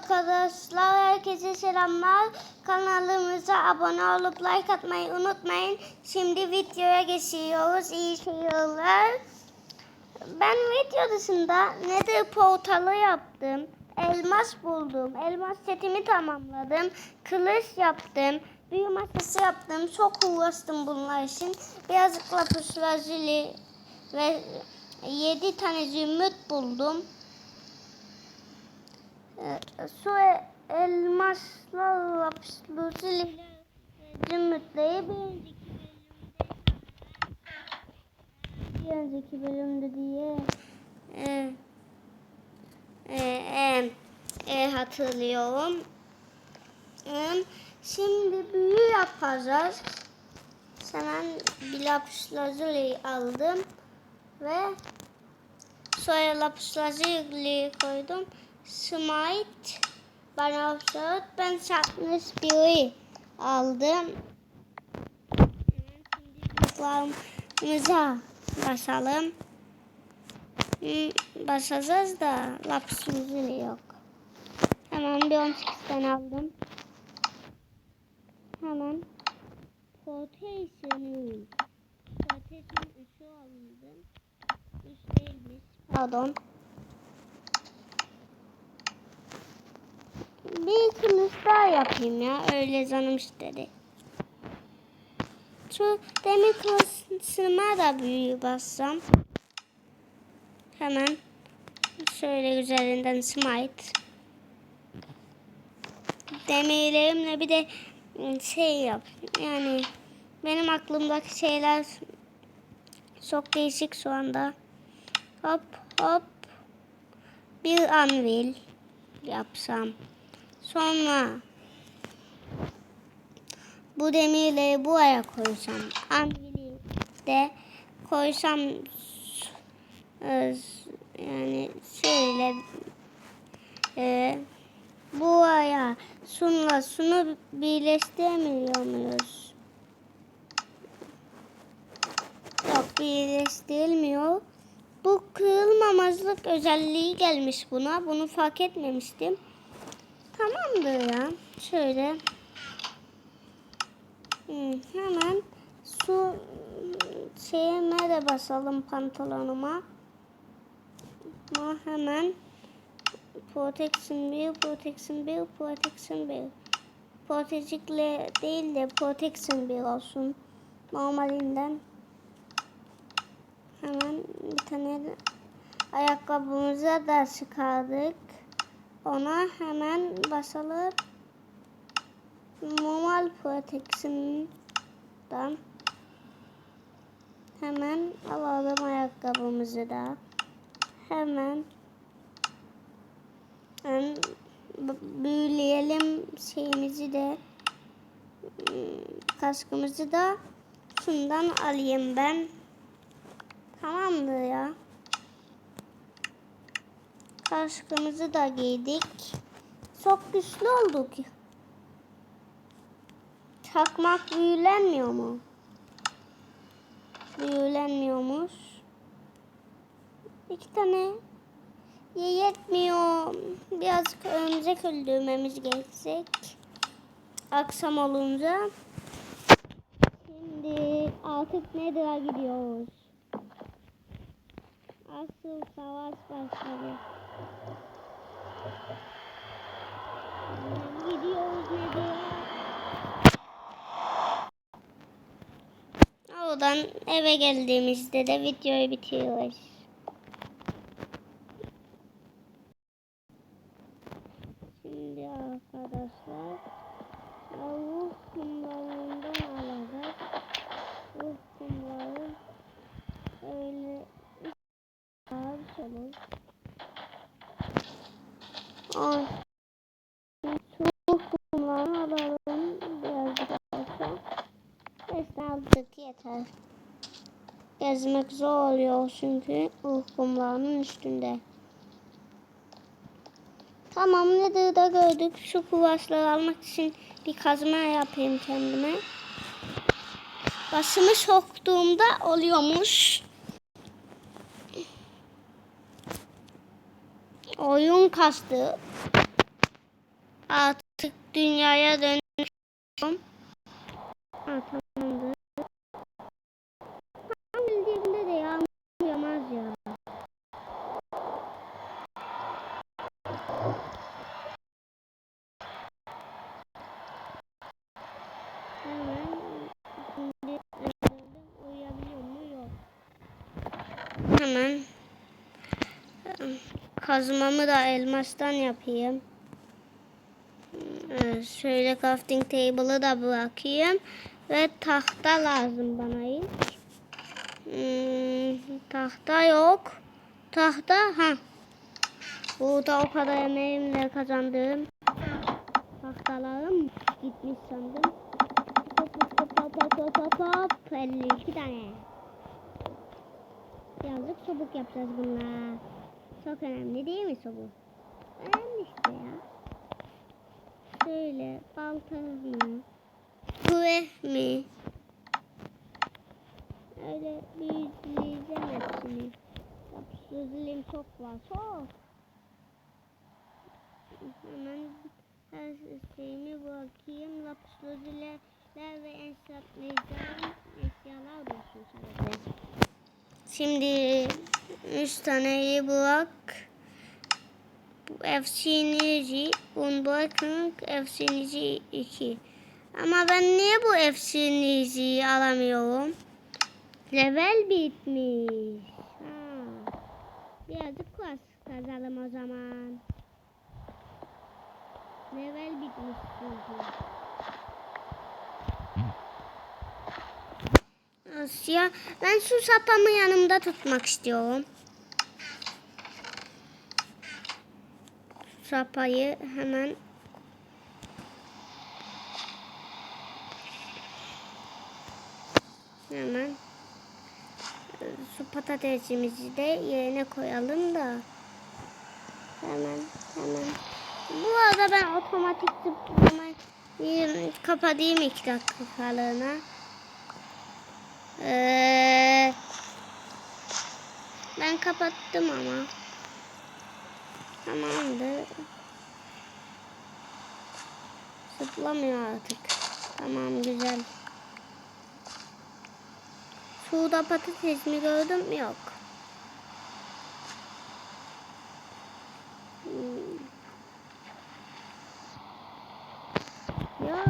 arkadaşlar, herkese selamlar. Kanalımıza abone olup like atmayı unutmayın. Şimdi videoya geçiyoruz. İyi seyirler. Ben video dışında Nether portalı yaptım. Elmas buldum. Elmas setimi tamamladım. Kılıç yaptım. Büyü masası yaptım. Çok uğraştım bunlar için. Birazcık lapis lazuli ve 7 tane zümrüt buldum. Ee, Su e- elmasla ve zümrütleri bir önceki bölümde bir önceki bölümde diye e, e, e, e, hatırlıyorum. E, şimdi büyü yapacağız. Hemen bir lapis lazuli aldım ve sonra lapis lazuli koydum. Smite bana offset ben Sharpness biri aldım. Bloklarımıza basalım. Hmm, Basacağız da lapis lazuli yok. Hemen bir 18 tane aldım. Hemen Protection Protection 3'ü aldım. 3 değilmiş. Pardon. Bir ikimiz daha yapayım ya. Öyle canım istedi. Şu demir kılıçıma da büyü bassam. Hemen şöyle üzerinden smite. Demirlerimle bir de şey yap. Yani benim aklımdaki şeyler çok değişik şu anda. Hop hop. Bir anvil yapsam. Sonra bu demirleri buraya koysam. Anvili de koysam e, yani şöyle e, buraya şunla şunu birleştiremiyor muyuz? Yok birleştirilmiyor. Bu kırılmamazlık özelliği gelmiş buna. Bunu fark etmemiştim. Tamamdır ya. Şöyle. Hmm, hemen su şeye nerede basalım pantolonuma. Ama hemen protection 1, protection 1, protection 1. Protecikle değil de protection 1 olsun. Normalinden. Hemen bir tane de ayakkabımıza da çıkardık. Ona hemen basalım. Normal protection'dan hemen alalım ayakkabımızı da. Hemen b- büyüleyelim şeyimizi de Hmm, kaskımızı da şundan alayım ben. Tamamdır ya. Kaskımızı da giydik. Çok güçlü olduk. Çakmak büyülenmiyor mu? Büyülenmiyormuş. İki tane ye yetmiyor. Birazcık örümcek öldürmemiz gerekecek. Akşam olunca. Şimdi artık Nether'a gidiyoruz. Asıl savaş başladı. Eve geldiğimizde de videoyu bitiriyoruz. Şimdi arkadaşlar ruh kumlarından alacağız. Ruh kumları öyle olur. Ay. Ruh kumlarını alalım birazcık olsa. Neyse aldık yeter. Gezmek zor oluyor çünkü kumlarının üstünde. Tamam nedir de gördük. Şu kuvasları almak için bir kazma yapayım kendime. Başımı soktuğumda oluyormuş. Oyun kastı. Artık dünyaya dönüyorum. Ha, tamamdır. Tam bildiğimde de yağmur yağmaz ya. Hemen şimdi öldürdüm. Uyuyabiliyor mu? Yok. Hemen kazmamı da elmastan yapayım. Evet, şöyle crafting table'ı da bırakayım. Ve tahta lazım bana ilk. Tahta yok. Tahta ha. Burada o kadar emeğimle kazandığım tahtalarım gitmiş sandım. Hop hop hop hop hop hop hop. 52 tane. Yazık sobuk yapacağız bunlar. Çok önemli değil mi sobuk? Önemli işte ya. Şöyle balta mı? Kuvve mi? Öyle büyüteceğim hepsini. Dilim çok var. Çok. Hemen her şeyimi bırakayım. Lapis lazerler ve ensaplayacağım eşyalar olsun sadece. Şimdi üç taneyi bırak. Bu efsaneci, Unbreaking efsaneci 2. Ama ben niye bu efsaneciyi alamıyorum? Level bitmiş. Ha. Birazcık klas kazalım o zaman. Level bitmiş çünkü. Asya, ben şu sapamı yanımda tutmak istiyorum. Sapayı hemen hemen e, şu patatesimizi de yerine koyalım da hemen hemen bu arada ben otomatik zıplamayı kapatayım iki dakikalığına. Ee, ben kapattım ama. Tamamdır. Zıplamıyor artık. Tamam güzel. Suda patates mi gördüm? Yok. Hmm. Ya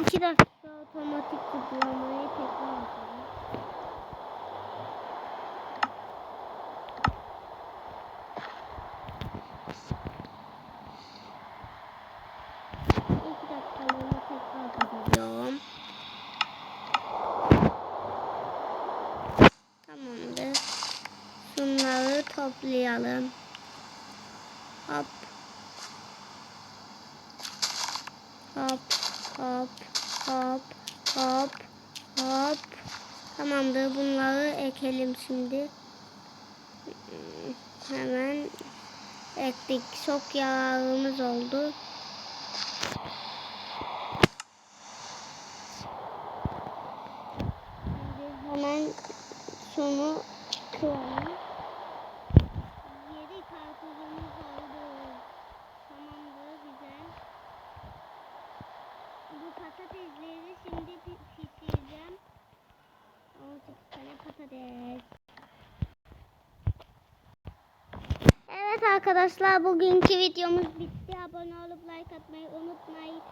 iki dakika otomatik zıplamayı tekrar kapatıyorum. Tamamdır. Şunları toplayalım. Hop. Hop. Hop. Hop. Hop. Hop. Tamamdır. Bunları ekelim şimdi. Hemen ektik. Çok yararımız oldu. Şimdi hemen şunu kıralım. Yedi karpuzumuz oldu. Tamamdır güzel. Bu patatesleri şimdi pi- pişireceğim. 18 tane patates. Evet arkadaşlar bugünkü videomuz bitti. Abone olup like atmayı unutmayın.